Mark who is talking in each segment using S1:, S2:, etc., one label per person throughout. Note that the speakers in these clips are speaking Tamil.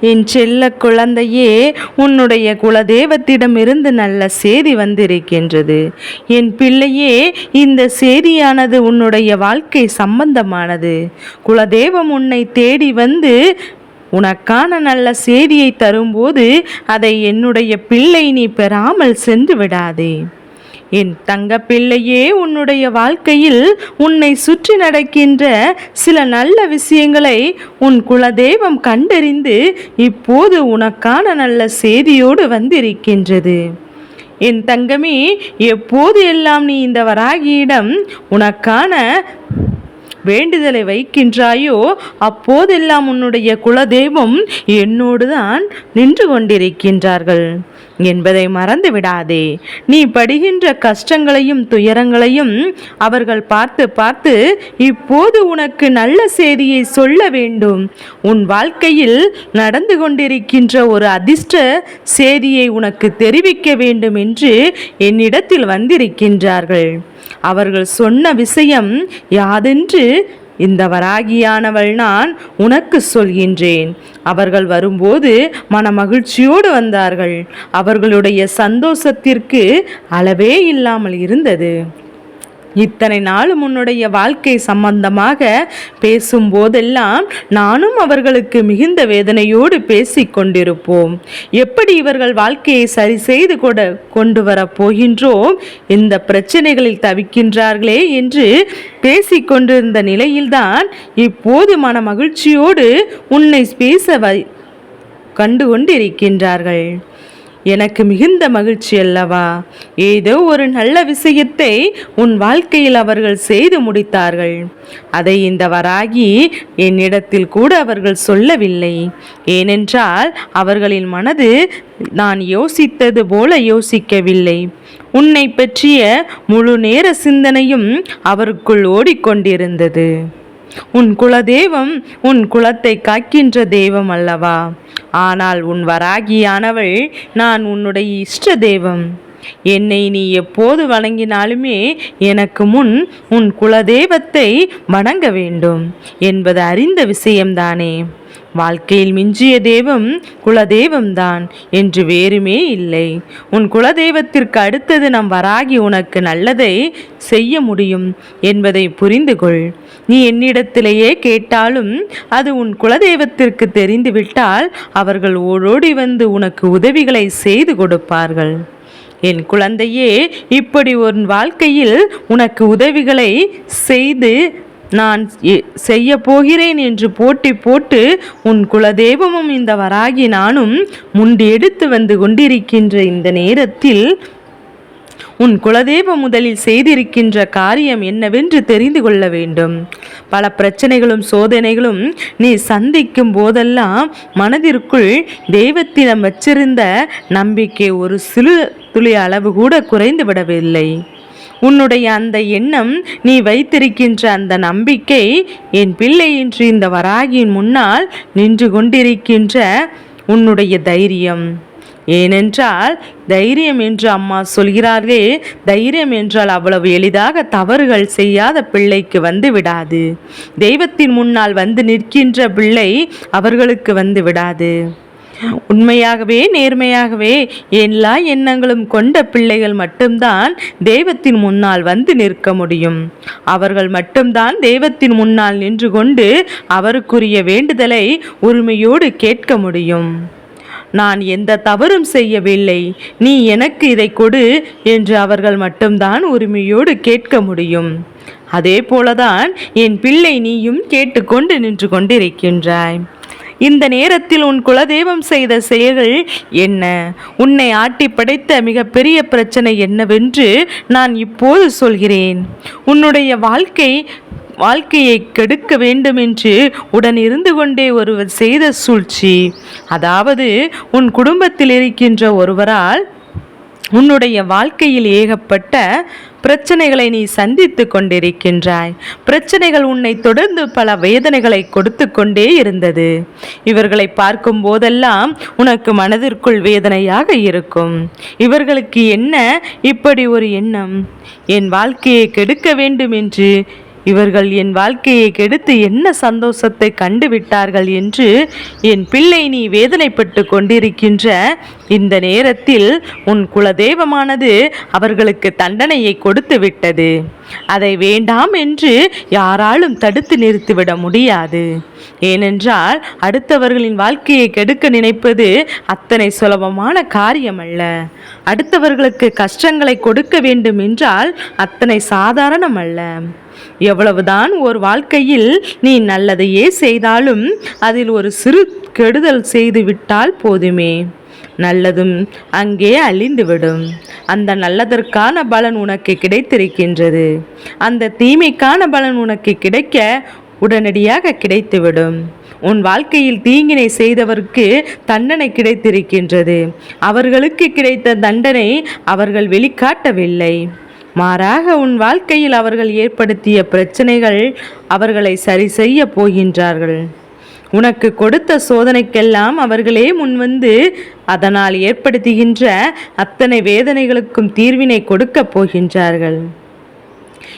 S1: என் செல்ல குழந்தையே உன்னுடைய குலதெய்வத்திடமிருந்து நல்ல செய்தி வந்திருக்கின்றது. என் பிள்ளையே இந்த செய்தியானது உன்னுடைய வாழ்க்கை சம்பந்தமானது. குலதெய்வம் உன்னை தேடி வந்து உனக்கான நல்ல செய்தியை தரும்போது அதை என்னுடைய பிள்ளை நீ பெறாமல் சென்று விடாதே. என் தங்க பிள்ளையே உன்னுடைய வாழ்க்கையில் உன்னை சுற்றி நடக்கின்ற சில நல்ல விஷயங்களை உன் குலதெய்வம் கண்டறிந்து இப்போது உனக்கான நல்ல செய்தியோடு வந்திருக்கின்றது. என் தங்கமே எப்போது எல்லாம் நீ இந்த வராகியிடம் உனக்கான வேண்டுதலை வைக்கின்றாயோ அப்போதெல்லாம் உன்னுடைய குலதெய்வம் என்னோடு தான் நின்று கொண்டிருக்கின்றார்கள். என்பதை மறந்து விடாதே நீ படுகின்ற கஷ்டங்களையும் துயரங்களையும் அவர்கள் பார்த்து பார்த்து இப்போது உனக்கு நல்ல செய்தியை சொல்ல வேண்டும். உன் வாழ்க்கையில் நடந்து கொண்டிருக்கின்ற ஒரு அதிர்ஷ்ட செய்தியை உனக்கு தெரிவிக்க வேண்டும் என்று என்னிடத்தில் வந்திருக்கின்றார்கள். அவர்கள் சொன்ன விஷயம் யாதென்று இந்த வராகியானவள் நான் உனக்கு சொல்கின்றேன். அவர்கள் வரும்போது மன மகிழ்ச்சியோடு வந்தார்கள். அவர்களுடைய சந்தோஷத்திற்கு அளவே இல்லாமல் இருந்தது. இத்தனை நாளும் உன்னுடைய வாழ்க்கை சம்பந்தமாக பேசும்போதெல்லாம் நானும் அவர்களுக்கு மிகுந்த வேதனையோடு பேசி கொண்டிருப்போம். எப்படி இவர்கள் வாழ்க்கையை சரி செய்து கொட கொண்டு வரப்போகின்றோம் இந்த பிரச்சனைகளில் தவிக்கின்றார்களே என்று பேசி கொண்டிருந்த நிலையில்தான் இப்போது மன மகிழ்ச்சியோடு உன்னை பேச வை கண்டு கொண்டிருக்கின்றார்கள் எனக்கு மிகுந்த மகிழ்ச்சி அல்லவா? ஏதோ ஒரு நல்ல விஷயத்தை உன் வாழ்க்கையில் அவர்கள் செய்து முடித்தார்கள். அதை இந்த வராகி என்னிடத்தில் கூட அவர்கள் சொல்லவில்லை. ஏனென்றால் அவர்களின் மனது நான் யோசித்தது போல யோசிக்கவில்லை. உன்னை பற்றிய முழு நேர சிந்தனையும் அவருக்குள் ஓடிக்கொண்டிருந்தது. உன் குலதெய்வம் உன் குலத்தை காக்கின்ற தெய்வம் அல்லவா? ஆனால் உன் வராகியானவள் நான் உன்னுடைய இஷ்ட தெய்வம். என்னை நீ எப்போது வணங்கினாலுமே எனக்கு முன் உன் குலதெய்வத்தை வணங்க வேண்டும் என்பது அறிந்த விஷயம்தானே. வாழ்க்கையில் மிஞ்சிய தெய்வம் குலதெய்வம்தான் என்று வேறுமே இல்லை. உன் குலதெய்வத்திற்கு அடுத்தது நம் வராகி உனக்கு நல்லதை செய்ய முடியும் என்பதை புரிந்து கொள் நீ என்னிடத்திலேயே கேட்டாலும் அது உன் குலதெய்வத்திற்கு தெரிந்துவிட்டால் அவர்கள் ஓடோடி வந்து உனக்கு உதவிகளை செய்து கொடுப்பார்கள். என் குழந்தையே இப்படி உன் வாழ்க்கையில் உனக்கு உதவிகளை செய்து நான் செய்ய போகிறேன் என்று போட்டி போட்டு உன் குலதெய்வமும் இந்த வராகி நானும் முண்டி எடுத்து வந்து கொண்டிருக்கின்ற இந்த நேரத்தில் உன் குலதெய்வம் முதலில் செய்திருக்கின்ற காரியம் என்னவென்று தெரிந்து கொள்ள வேண்டும். பல பிரச்சனைகளும் சோதனைகளும் நீ சந்திக்கும் போதெல்லாம் மனதிற்குள் தெய்வத்திடம் வச்சிருந்த நம்பிக்கை ஒரு சிறு துளி அளவு கூட குறைந்து விடவில்லை. உன்னுடைய அந்த எண்ணம் நீ வைத்திருக்கின்ற அந்த நம்பிக்கை என் பிள்ளை இன்று இந்த வராகியின் முன்னால் நின்று கொண்டிருக்கின்ற உன்னுடைய தைரியம். ஏனென்றால் தைரியம் என்று அம்மா சொல்கிறார்களே தைரியம் என்றால் அவ்வளவு எளிதாக தவறுகள் செய்யாத பிள்ளைக்கு வந்து விடாது. தெய்வத்தின் முன்னால் வந்து நிற்கின்ற பிள்ளை அவர்களுக்கு வந்து விடாது. உண்மையாகவே நேர்மையாகவே எல்லா எண்ணங்களும் கொண்ட பிள்ளைகள் மட்டும்தான் தெய்வத்தின் முன்னால் வந்து நிற்க முடியும். அவர்கள் மட்டும்தான் தெய்வத்தின் முன்னால் நின்று கொண்டு அவருக்குரிய வேண்டுதலை உரிமையோடு கேட்க முடியும். நான் எந்த தவறும் செய்யவில்லை. நீ எனக்கு இதை கொடு என்று அவர்கள் மட்டும்தான் உரிமையோடு கேட்க முடியும். அதே போலதான் என் பிள்ளை நீயும் கேட்டுக்கொண்டு நின்று கொண்டிருக்கின்றாய். இந்த நேரத்தில் உன் குலதெய்வம் செய்த செயல்கள் என்ன? உன்னை ஆட்டி படைத்த மிகப்பெரிய பிரச்சனை என்னவென்று நான் இப்போது சொல்கிறேன். உன்னுடைய வாழ்க்கை வாழ்க்கையை கெடுக்க வேண்டும் என்று உடன் இருந்து கொண்டே ஒருவர் செய்த சூழ்ச்சி. அதாவது உன் குடும்பத்தில் இருக்கின்ற ஒருவரால் உன்னுடைய வாழ்க்கையில் ஏகப்பட்ட பிரச்சனைகளை நீ சந்தித்து கொண்டிருக்கின்றாய். பிரச்சனைகள் உன்னை தொடர்ந்து பல வேதனைகளை கொடுத்து கொண்டே இருந்தது. இவர்களை பார்க்கும் போதெல்லாம் உனக்கு மனதிற்குள் வேதனையாக இருக்கும். இவர்களுக்கு என்ன இப்படி ஒரு எண்ணம்? என் வாழ்க்கையை கெடுக்க வேண்டும் என்று இவர்கள் என் வாழ்க்கையை கெடுத்து என்ன சந்தோஷத்தை கண்டுவிட்டார்கள் என்று என் பிள்ளை நீ வேதனைப்பட்டு கொண்டிருக்கின்ற இந்த நேரத்தில் உன் குலதெய்வமானது அவர்களுக்கு தண்டனையை கொடுத்து விட்டது. அதை வேண்டாம் என்று யாராலும் தடுத்து நிறுத்திவிட முடியாது. ஏனென்றால் அடுத்தவர்களின் வாழ்க்கையை கெடுக்க நினைப்பது அத்தனை சுலபமான காரியமல்ல. அடுத்தவர்களுக்கு கஷ்டங்களை கொடுக்க வேண்டும் என்றால் அத்தனை சாதாரணம் அல்ல எவ்வளவுதான் ஒரு வாழ்க்கையில் நீ நல்லதையே செய்தாலும் அதில் ஒரு சிறு கெடுதல் செய்து விட்டால் போதுமே. நல்லதும் அங்கே அழிந்துவிடும். அந்த நல்லதற்கான பலன் உனக்கு கிடைத்திருக்கின்றது. அந்த தீமைக்கான பலன் உனக்கு கிடைக்க உடனடியாக கிடைத்துவிடும். உன் வாழ்க்கையில் தீங்கினை செய்தவருக்கு தண்டனை கிடைத்திருக்கின்றது. அவர்களுக்கு கிடைத்த தண்டனை அவர்கள் வெளிக்காட்டவில்லை. மாறாக உன் வாழ்க்கையில் அவர்கள் ஏற்படுத்திய பிரச்சனைகள் அவர்களை சரி செய்ய போகின்றார்கள். உனக்கு கொடுத்த சோதனைக்கெல்லாம் அவர்களே முன்வந்து அதனால் ஏற்படுத்துகின்ற அத்தனை வேதனைகளுக்கும் தீர்வினை கொடுக்கப் போகின்றார்கள்.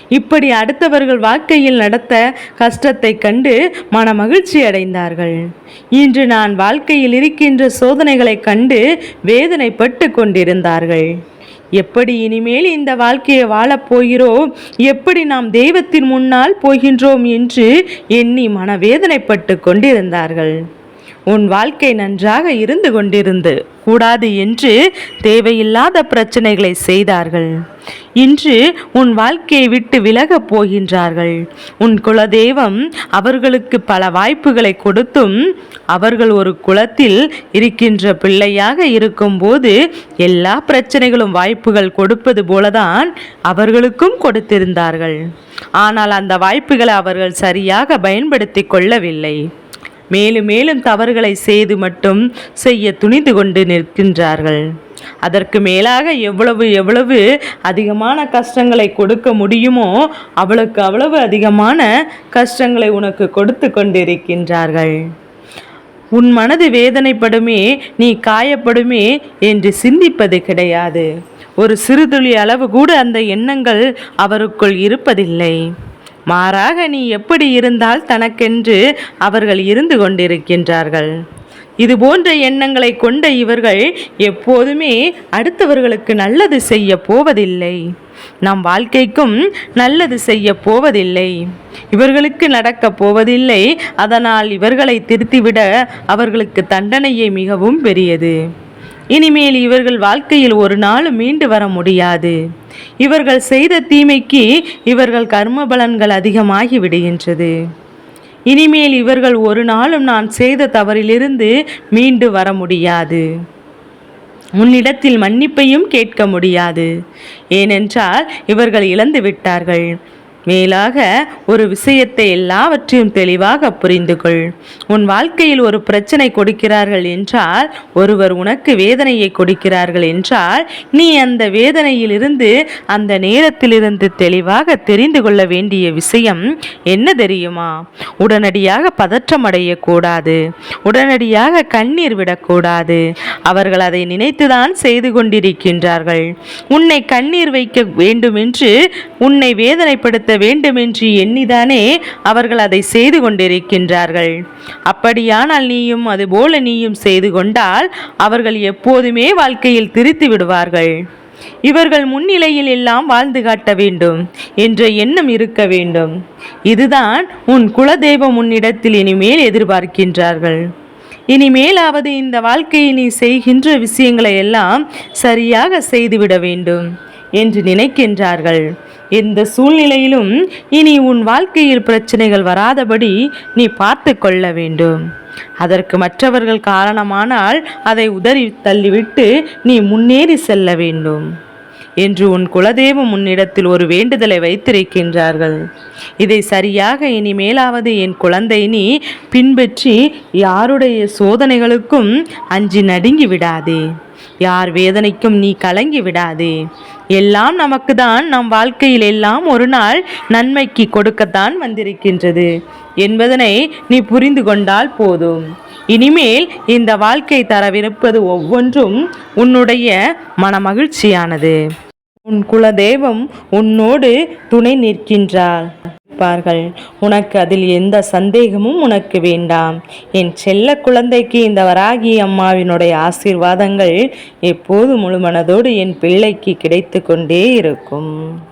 S1: இப்படி அடுத்தவர்கள் வாழ்க்கையில் நடத்த கஷ்டத்தை கண்டு மன மகிழ்ச்சி அடைந்தார்கள். இன்று நான் வாழ்க்கையில் இருக்கின்ற சோதனைகளைக் கண்டு வேதனைப்பட்டு கொண்டிருந்தார்கள். எப்படி இனிமேல் இந்த வாழ்க்கையை வாழப் போகிறோம்? எப்படி நாம் தெய்வத்தின் முன்னால் போகின்றோம் என்று எண்ணி மனவேதனைப்பட்டு கொண்டிருந்தார்கள். உன் வாழ்க்கை நன்றாக இருந்து கொண்டிருந்து கூடாது என்று தேவையில்லாத பிரச்சனைகளை செய்தார்கள். இன்று உன் வாழ்க்கையை விட்டு விலகப் போகின்றார்கள். உன் குலதெய்வம் அவர்களுக்கு பல வாய்ப்புகளை கொடுத்தும் அவர்கள் ஒரு குலத்தில் இருக்கின்ற பிள்ளையாக இருக்கும்போது எல்லா பிரச்சனைகளும் வாய்ப்புகள் கொடுப்பது போலதான் அவர்களுக்கும் கொடுத்திருந்தார்கள். ஆனால் அந்த வாய்ப்புகளை அவர்கள் சரியாக பயன்படுத்தி கொள்ளவில்லை. மேலும் மேலும் தவறுகளை செய்து மட்டும் செய்ய துணிந்து கொண்டு நிற்கின்றார்கள். அதற்கு மேலாக எவ்வளவு எவ்வளவு அதிகமான கஷ்டங்களை கொடுக்க முடியுமோ அவளுக்கு அவ்வளவு அதிகமான கஷ்டங்களை உனக்கு கொடுத்து கொண்டிருக்கின்றார்கள். உன் மனது வேதனைப்படுமே நீ காயப்படுமே என்று சிந்திப்பது கிடையாது. ஒரு சிறுதுளி அளவு கூட அந்த எண்ணங்கள் அவருக்குள் இருப்பதில்லை. மாறாக நீ எப்படி இருந்தால் தனக்கென்று அவர்கள் இருந்து கொண்டிருக்கின்றார்கள். இது போன்ற எண்ணங்களை கொண்ட இவர்கள் எப்போதுமே அடுத்தவர்களுக்கு நல்லது செய்ய போவதில்லை. நம் வாழ்க்கைக்கும் நல்லது செய்ய போவதில்லை. இவர்களுக்கு நடக்கப் போவதில்லை. அதனால் இவர்களை திருத்திவிட அவர்களுக்கு தண்டனையே மிகவும் பெரியது. இனிமேல் இவர்கள் வாழ்க்கையில் ஒரு நாள் மீண்டு வர முடியாது. இவர்கள் செய்த தீமைக்கு இவர்கள் கர்ம பலன்கள் அதிகமாகி விடுகின்றது. இனிமேல் இவர்கள் ஒரு நாளும் நான் செய்த தவறிலிருந்து மீண்டு வர முடியாது. உன்னிடத்தில் மன்னிப்பையும் கேட்க முடியாது. ஏனென்றால் இவர்கள் இழந்து விட்டார்கள். மேலாக ஒரு விஷயத்தை எல்லாவற்றையும் தெளிவாக புரிந்து கொள் உன் வாழ்க்கையில் ஒரு பிரச்சனை கொடுக்கிறார்கள் என்றால் ஒருவர் உனக்கு வேதனையை கொடுக்கிறார்கள் என்றால் நீ அந்த வேதனையிலிருந்து அந்த நேரத்திலிருந்து தெளிவாக தெரிந்து கொள்ள வேண்டிய விஷயம் என்ன தெரியுமா? உடனடியாக பதற்றம் அடையக்கூடாது உடனடியாக கண்ணீர் விடக்கூடாது. அவர்கள் அதை நினைத்துதான் செய்து கொண்டிருக்கின்றார்கள். உன்னை கண்ணீர் வைக்க வேண்டுமென்று உன்னை வேதனைப்படுத்த வேண்டுமென்று எண்ணிதானே அவர்கள் அதை செய்து கொண்டிருக்கின்றார்கள். அப்படியானால் நீயும் அதுபோல நீயும் செய்து கொண்டால் அவர்கள் எப்போதுமே வாழ்க்கையில் திருத்தி விடுவார்கள். இவர்கள் முன்னிலையில் எல்லாம் வாழ்ந்து காட்ட வேண்டும் என்ற எண்ணம் இருக்க வேண்டும். இதுதான் உன் குலதெய்வம் உன்னிடத்தில் இனிமேல் எதிர்பார்க்கின்றார்கள். இனிமேலாவது இந்த வாழ்க்கையை நீ செய்கின்ற விஷயங்களை எல்லாம் சரியாக செய்துவிட வேண்டும் என்று நினைக்கின்றார்கள். எந்த சூழ்நிலையிலும் இனி உன் வாழ்க்கையில் பிரச்சனைகள் வராதபடி நீ பார்த்து கொள்ள வேண்டும். அதற்கு மற்றவர்கள் காரணமானால் அதை உதறி தள்ளிவிட்டு நீ முன்னேறி செல்ல வேண்டும். என்று உன் குலதெய்வம் உன்னிடத்தில் ஒரு வேண்டுதலை வைத்திருக்கின்றார்கள். இதை சரியாக இனிமேலாவது என் குழந்தை நீ பின்பற்றி யாருடைய சோதனைகளுக்கும் அஞ்சி நடுங்கி விடாதே. யார் வேதனைக்கும் நீ கலங்கி விடாதே. எல்லாம் நமக்கு தான் நம் வாழ்க்கையில் எல்லாம் ஒரு நாள் நன்மைக்கு கொடுக்கத்தான் வந்திருக்கின்றது. என்பதனை நீ புரிந்து கொண்டால் போதும். இனிமேல் இந்த வாழ்க்கை தரவிருப்பது ஒவ்வொன்றும் உன்னுடைய மனமகிழ்ச்சியானது. உன் குலதெய்வம் உன்னோடு துணை நிற்கின்றார் பார்கள் உனக்கு அதில் எந்த சந்தேகமும் உனக்கு வேண்டாம். என் செல்ல குழந்தைக்கு இந்த வராகி அம்மாவினுடைய ஆசீர்வாதங்கள் எப்போது முழுமனதோடு என் பிள்ளைக்கு கிடைத்து கொண்டே இருக்கும்.